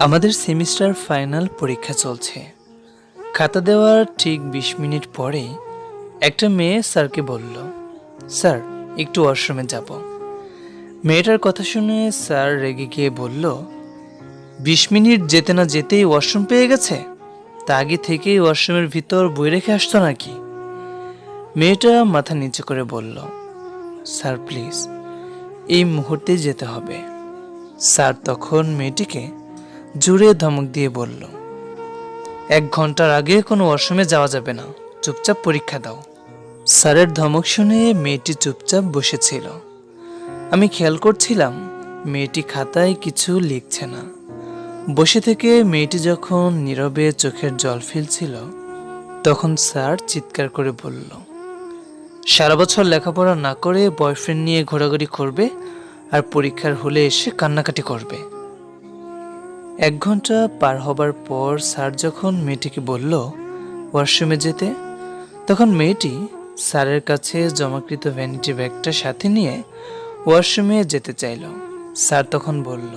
আমাদের semester final পরীক্ষা চলছে। খাতা দেওয়ার ঠিক বিশ মিনিট পরে একটা মেয়ে স্যারকে বলল, স্যার, একটু ওয়াশরুমে যাব। মেয়েটার কথা শুনে স্যার রেগে গিয়ে বলল, বিশ মিনিট যেতে না যেতেই ওয়াশরুম পেয়ে গেছে? তা আগে থেকেই ওয়াশরুমের ভিতর বই রেখে আসতো নাকি? মেয়েটা মাথা নিচু করে বলল স্যার, প্লিজ, এই মুহূর্তে যেতে হবে। স্যার তখন মেয়েটিকে জুড়ে ধমক দিয়ে বলল, এক ঘণ্টার আগে কোনো ওয়াশরুমে যাওয়া যাবে না, চুপচাপ পরীক্ষা দাও। স্যারের ধমক শুনে মেয়েটি চুপচাপ বসেছিল। আমি খেয়াল করছিলাম, মেয়েটি খাতায় কিছু লিখছে না। বসে থেকে মেয়েটি যখন নীরবে চোখের জল ফেলছিল, তখন স্যার চিৎকার করে বলল সারা বছর লেখাপড়া না করে বয়ফ্রেন্ড নিয়ে ঘোরাঘুরি করবে আর পরীক্ষার হলে এসে কান্নাকাটি করবে। এক ঘণ্টা পার হবার পর স্যার যখন মেয়েটিকে বলল, ওয়াশরুমে যেতে? তখন মেয়েটি স্যারের কাছে জমাকৃত ভ্যানিটি ব্যাগটা সাথে নিয়ে ওয়াশরুমে যেতে চাইল। স্যার তখন বলল,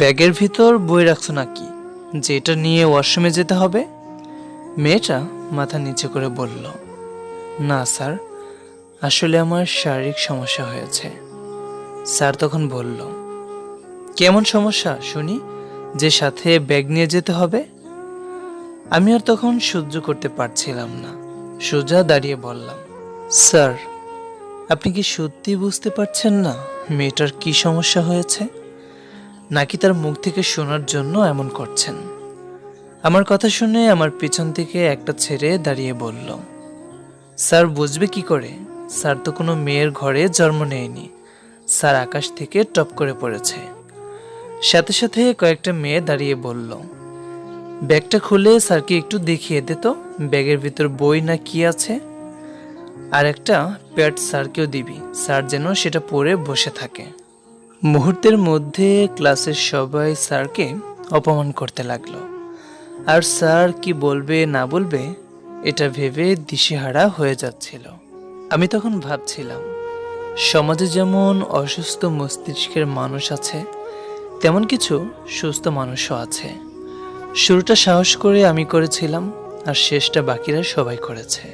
ব্যাগের ভিতর বই রাখছো নাকি? যে এটা নিয়ে ওয়াশরুমে যেতে হবে? মেয়েটা মাথা নিচে করে বলল, না, স্যার। আসলে আমার শারীরিক সমস্যা হয়েছে। স্যার তখন বলল, কেমন সমস্যা, শুনি? যে সাথে ব্যাগ নিয়ে যেতে হবে? আমি আর তখন সহ্য করতে পারছিলাম না। সোজা দাঁড়িয়ে বললাম, স্যার, আপনি কি সত্যি বুঝতে পারছেন না মেয়েটার কি সমস্যা হয়েছে? নাকি তার মুখ থেকে শোনার জন্য এমন করছেন? আমার কথা শুনে আমার পিছন থেকে একটা ছেড়ে দাঁড়িয়ে বলল, স্যার, বুঝবে কি করে? স্যার তো কোনো মেয়ের ঘরে জন্ম নেয়নি। স্যার আকাশ থেকে টপ করে পড়েছে। সাথে সাথে কয়েকটা মেয়ে দাঁড়িয়ে বলল, ব্যাগটা খুলে স্যারকে একটু দেখিয়ে দে তো, ব্যাগের ভিতর বই না কি আছে? আর একটা প্যাড স্যারকেও দিবি, স্যার যেন সেটা পরে বসে থাকে। মুহূর্তের মধ্যে ক্লাসের সবাই স্যারকে অপমান করতে লাগল। আর স্যার কি বলবে না বলবে, এটা ভেবে দিশেহারা হয়ে যাচ্ছিল। আমি তখন ভাবছিলাম, সমাজে যেমন অসুস্থ মস্তিষ্কের মানুষ আছে, তেমন কিছু সুস্থ মানুষও আছে। শুরুটা সাহস করে আমি করেছিলাম, আর শেষটা বাকিরা সবাই করেছে।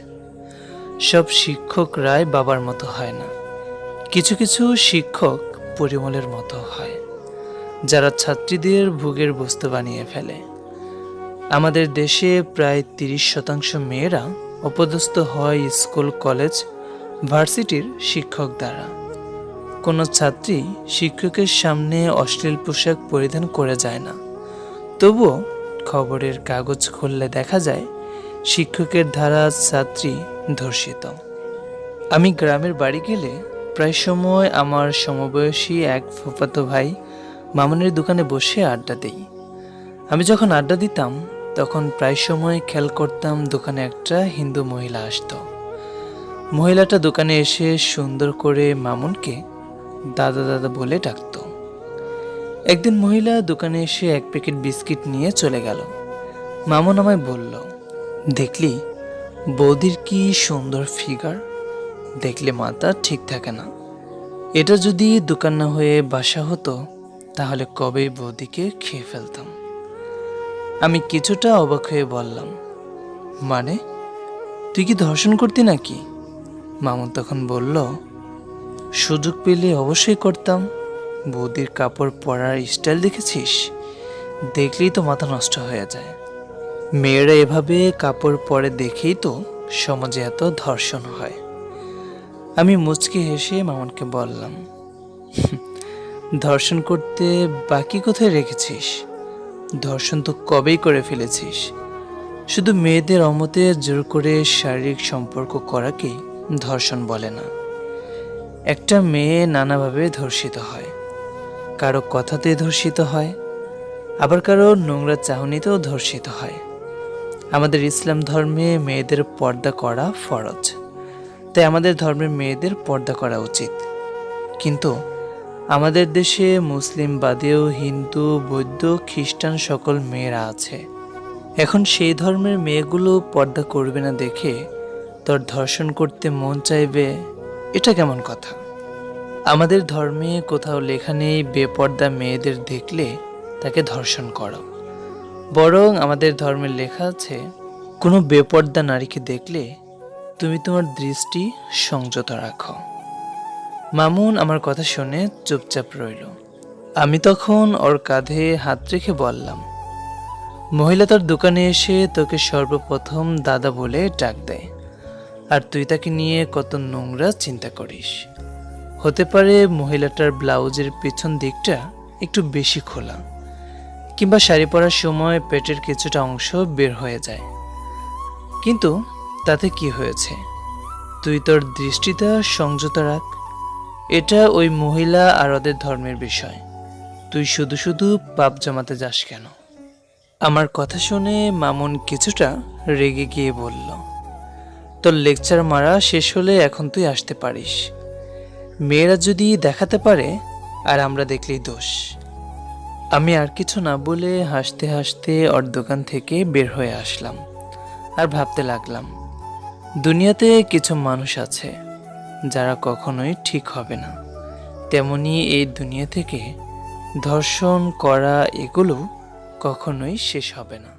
সব শিক্ষকরাই বাবার মতো হয় না। কিছু কিছু শিক্ষক পরিমলের মতো হয়, যারা ছাত্রীদের ভোগের বস্তু বানিয়ে ফেলে। আমাদের দেশে প্রায় তিরিশ শতাংশ মেয়েরা অপদস্থ হয় স্কুল, কলেজ ভার্সিটির শিক্ষক দ্বারা। কোনো ছাত্রী শিক্ষকের সামনে অশ্লীল পোশাক পরিধান করে যায় না। তবুও খবরের কাগজ খুললে দেখা যায়, শিক্ষকের ধারা ছাত্রী ধর্ষিত। আমি গ্রামের বাড়ি গেলে প্রায় সময় আমার সমবয়সী এক ফুফাতো ভাই মামনের দোকানে বসে আড্ডা দিই। আমি যখন আড্ডা দিতাম, তখন প্রায় সময় খেয়াল করতাম দোকানে একটা হিন্দু মহিলা আসতো। মহিলাটা দোকানে এসে সুন্দর করে মামুনকে দাদা দাদা বলে ডাকতো। একদিন মহিলা দোকানে এসে এক প্যাকেট বিস্কিট নিয়ে চলে গেল। মামুন আমায় বলল, দেখলি, বৌদির কি সুন্দর ফিগার? দেখলে মাথা ঠিক থাকে না। এটা যদি দোকান না হয়ে বাসা হতো, তাহলে কবেই বৌদিকে খেয়ে ফেলতাম? আমি কিছুটা অবাক হয়ে বললাম মানে তুই কি ধর্ষণ করতি নাকি? মামুন তখন বলল, সুযোগ পেলে অবশ্যই করতাম। বৌদির কাপড় পরার স্টাইল দেখেছিস? দেখলেই তো মাথা নষ্ট হয়ে যায়। মেয়েরা এভাবে কাপড় পরে দেখেই তো সমাজে এত ধর্ষণ হয়। আমি মুচকি হেসে মামনকে বললাম ধর্ষণ করতে বাকি কোথায় রেখেছিস? ধর্ষণ তো কবেই করে ফেলেছিস? শুধু মেয়েদের অমতে জোর করে শারীরিক সম্পর্ক করাকেই ধর্ষণ বলে না। একটা মেয়ে নানাভাবে ধর্ষিত হয়। কারও কথাতে ধর্ষিত হয়, আবার কারও নোংরা চাহনিতেও ধর্ষিত হয়। আমাদের ইসলাম ধর্মে মেয়েদের পর্দা করা ফরজ। তাই আমাদের ধর্মের মেয়েদের পর্দা করা উচিত। কিন্তু আমাদের দেশে মুসলিম বাদেও হিন্দু, বৌদ্ধ, খ্রিস্টান সকল মেয়েরা আছে। এখন সেই ধর্মের মেয়েগুলো পর্দা করবে না দেখে তোর ধর্ষণ করতে মন চাইবে, এটা কেমন কথা? আমাদের ধর্মে কোথাও লেখা নেই, বেপর্দা মেয়েদের দেখলে তাকে ধর্ষণ করো। বরং আমাদের ধর্মে লেখা আছে, কোনো বেপর্দা নারীকে দেখলে তুমি তোমার দৃষ্টি সংযত রাখো। মামুন আমার কথা শুনে চুপচাপ রইল। আমি তখন ওর কাঁধে হাত রেখে বললাম, মহিলা তার দোকানে এসে তোকে সর্বপ্রথম দাদা বলে ডাক দেয়। আর তুই তাকে নিয়ে কত নোংরা চিন্তা করিস। হতে পারে মহিলাটার ব্লাউজের পেছন দিকটা একটু বেশি খোলা, কিংবা শাড়ি পরার সময় পেটের কিছুটা অংশ বের হয়ে যায়। কিন্তু তাতে কি হয়েছে? তুই তোর দৃষ্টিটা সংযত রাখ। এটা ওই মহিলা আর ওদের ধর্মের বিষয়। তুই শুধু শুধু পাপ জমাতে যাস কেন? আমার কথা শুনে মামুন কিছুটা রেগে গিয়ে বলল তোর লেকচার মারা শেষ হলে এখন তুই আসতে পারিস। মেয়েরা যদি দেখাতে পারে, আর আমরা দেখলেই দোষ। আমি আর কিছু না বলে হাসতে হাসতে ওর দোকান থেকে বের হয়ে আসলাম, আর ভাবতে লাগলাম, দুনিয়াতে কিছু মানুষ আছে যারা কখনোই ঠিক হবে না। তেমনি এই দুনিয়া থেকে ধর্ষণ, করা এগুলো কখনোই শেষ হবে না।